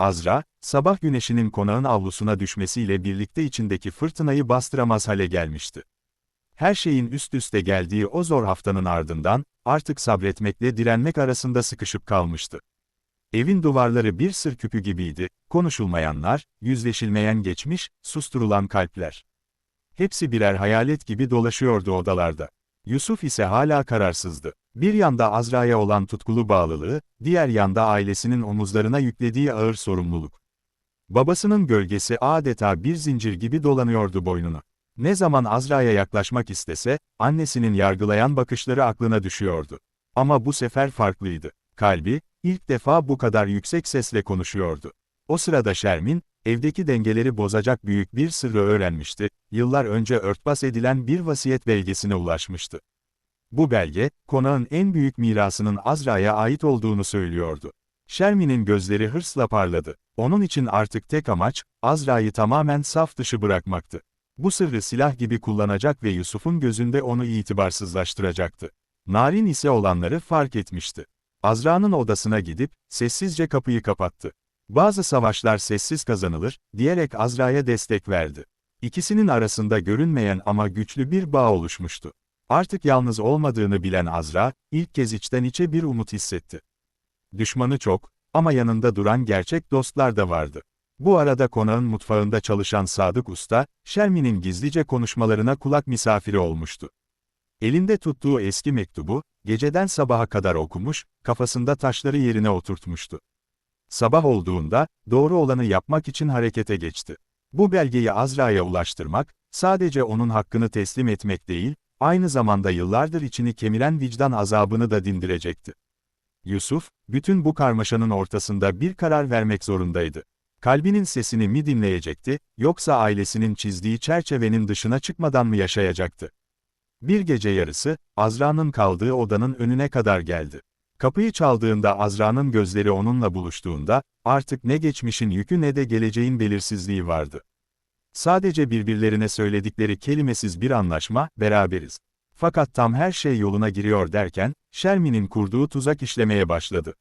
Azra, sabah güneşinin konağın avlusuna düşmesiyle birlikte içindeki fırtınayı bastıramaz hale gelmişti. Her şeyin üst üste geldiği o zor haftanın ardından, artık sabretmekle direnmek arasında sıkışıp kalmıştı. Evin duvarları bir sır küpü gibiydi, konuşulmayanlar, yüzleşilmeyen geçmiş, susturulan kalpler. Hepsi birer hayalet gibi dolaşıyordu odalarda. Yusuf ise hala kararsızdı. Bir yanda Azra'ya olan tutkulu bağlılığı, diğer yanda ailesinin omuzlarına yüklediği ağır sorumluluk. Babasının gölgesi adeta bir zincir gibi dolanıyordu boynuna. Ne zaman Azra'ya yaklaşmak istese, annesinin yargılayan bakışları aklına düşüyordu. Ama bu sefer farklıydı. Kalbi, ilk defa bu kadar yüksek sesle konuşuyordu. O sırada Şermin, evdeki dengeleri bozacak büyük bir sırrı öğrenmişti, yıllar önce örtbas edilen bir vasiyet belgesine ulaşmıştı. Bu belge, konağın en büyük mirasının Azra'ya ait olduğunu söylüyordu. Şermin'in gözleri hırsla parladı. Onun için artık tek amaç, Azra'yı tamamen saf dışı bırakmaktı. Bu sırrı silah gibi kullanacak ve Yusuf'un gözünde onu itibarsızlaştıracaktı. Narin ise olanları fark etmişti. Azra'nın odasına gidip, sessizce kapıyı kapattı. Bazı savaşlar sessiz kazanılır, diyerek Azra'ya destek verdi. İkisinin arasında görünmeyen ama güçlü bir bağ oluşmuştu. Artık yalnız olmadığını bilen Azra, ilk kez içten içe bir umut hissetti. Düşmanı çok, ama yanında duran gerçek dostlar da vardı. Bu arada konağın mutfağında çalışan Sadık Usta, Şermin'in gizlice konuşmalarına kulak misafiri olmuştu. Elinde tuttuğu eski mektubu, geceden sabaha kadar okumuş, kafasında taşları yerine oturtmuştu. Sabah olduğunda, doğru olanı yapmak için harekete geçti. Bu belgeyi Azra'ya ulaştırmak, sadece onun hakkını teslim etmek değil, aynı zamanda yıllardır içini kemiren vicdan azabını da dindirecekti. Yusuf, bütün bu karmaşanın ortasında bir karar vermek zorundaydı. Kalbinin sesini mi dinleyecekti, yoksa ailesinin çizdiği çerçevenin dışına çıkmadan mı yaşayacaktı? Bir gece yarısı, Azra'nın kaldığı odanın önüne kadar geldi. Kapıyı çaldığında Azra'nın gözleri onunla buluştuğunda, artık ne geçmişin yükü ne de geleceğin belirsizliği vardı. Sadece birbirlerine söyledikleri kelimesiz bir anlaşma, beraberiz. Fakat tam her şey yoluna giriyor derken, Şermin'in kurduğu tuzak işlemeye başladı.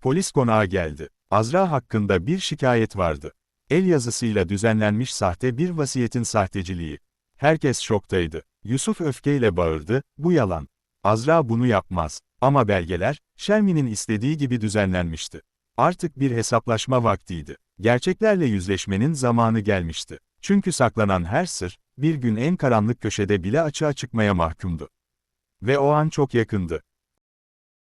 Polis konağa geldi. Azra hakkında bir şikayet vardı. El yazısıyla düzenlenmiş sahte bir vasiyetin sahteciliği. Herkes şoktaydı. Yusuf öfkeyle bağırdı, bu yalan. Azra bunu yapmaz. Ama belgeler, Şermin'in istediği gibi düzenlenmişti. Artık bir hesaplaşma vaktiydi. Gerçeklerle yüzleşmenin zamanı gelmişti. Çünkü saklanan her sır, bir gün en karanlık köşede bile açığa çıkmaya mahkumdu. Ve o an çok yakındı.